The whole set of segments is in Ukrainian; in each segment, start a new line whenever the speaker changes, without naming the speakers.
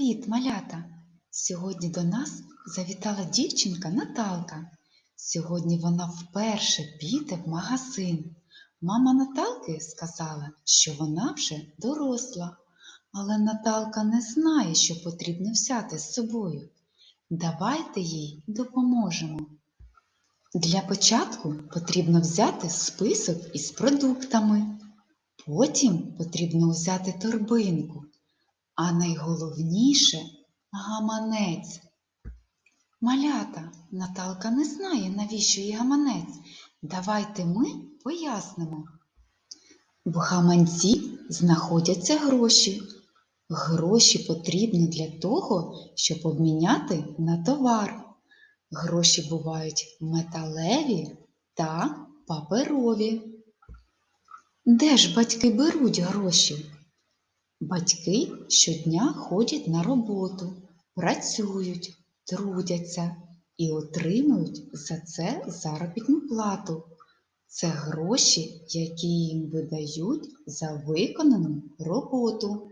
Привіт, малята! Сьогодні до нас завітала дівчинка Наталка. Сьогодні вона вперше піде в магазин. Мама Наталки сказала, що вона вже доросла, але Наталка не знає, що потрібно взяти з собою. Давайте їй допоможемо. Для початку потрібно взяти список із продуктами. Потім потрібно взяти торбинку. А найголовніше гаманець. Малята, Наталка не знає, навіщо їй гаманець. Давайте ми пояснимо. В гаманці знаходяться гроші. Гроші потрібні для того, щоб обміняти на товар. Гроші бувають металеві та паперові. Де ж батьки беруть гроші? Батьки щодня ходять на роботу, працюють, трудяться і отримують за це заробітну плату. Це гроші, які їм видають за виконану роботу.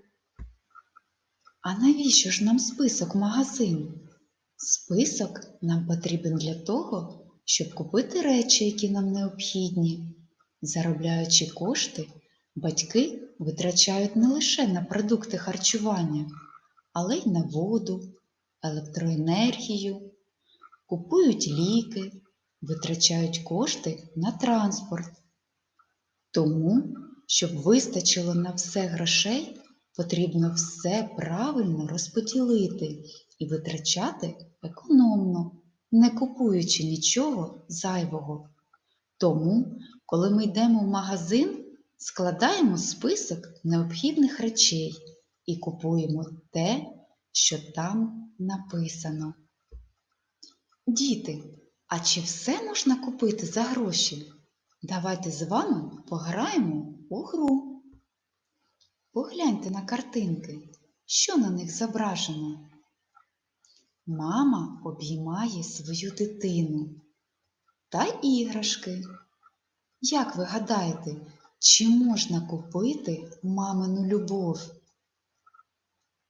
А навіщо ж нам список магазин? Список нам потрібен для того, щоб купити речі, які нам необхідні. Заробляючи кошти, батьки витрачають не лише на продукти харчування, але й на воду, електроенергію, купують ліки, витрачають кошти на транспорт. Тому, щоб вистачило на все грошей, потрібно все правильно розподілити і витрачати економно, не купуючи нічого зайвого. Тому, коли ми йдемо в магазин, складаємо список необхідних речей і купуємо те, що там написано. Діти, а чи все можна купити за гроші? Давайте з вами пограємо у гру. Погляньте на картинки, що на них зображено. Мама обіймає свою дитину та іграшки. Як ви гадаєте, чи можна купити мамину любов?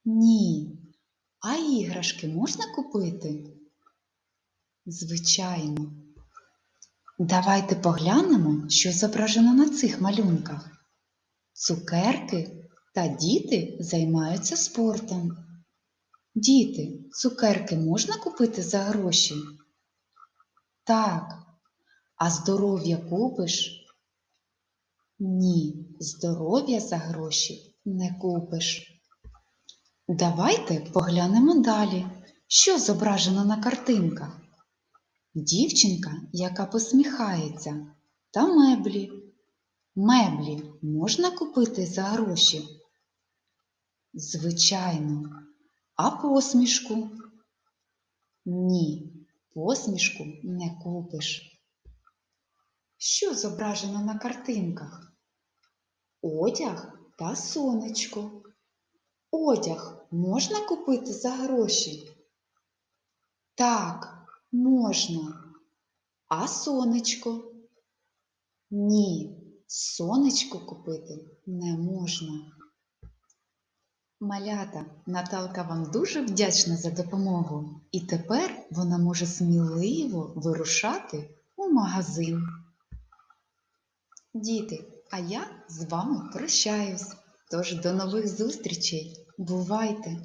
Ні. А іграшки можна купити? Звичайно. Давайте поглянемо, що зображено на цих малюнках. Цукерки та діти займаються спортом. Діти, цукерки можна купити за гроші? Так. А здоров'я купиш? Ні, здоров'я за гроші не купиш. Давайте поглянемо далі, що зображено на картинках. Дівчинка, яка посміхається, та меблі. Меблі можна купити за гроші? Звичайно. А посмішку? Ні, посмішку не купиш. Що зображено на картинках? Одяг та сонечко. Одяг можна купити за гроші? Так, можна. А сонечко? Ні, сонечко купити не можна. Малята, Наталка вам дуже вдячна за допомогу. І тепер вона може сміливо вирушати у магазин. Діти, а я з вами прощаюсь. Тож до нових зустрічей. Бувайте!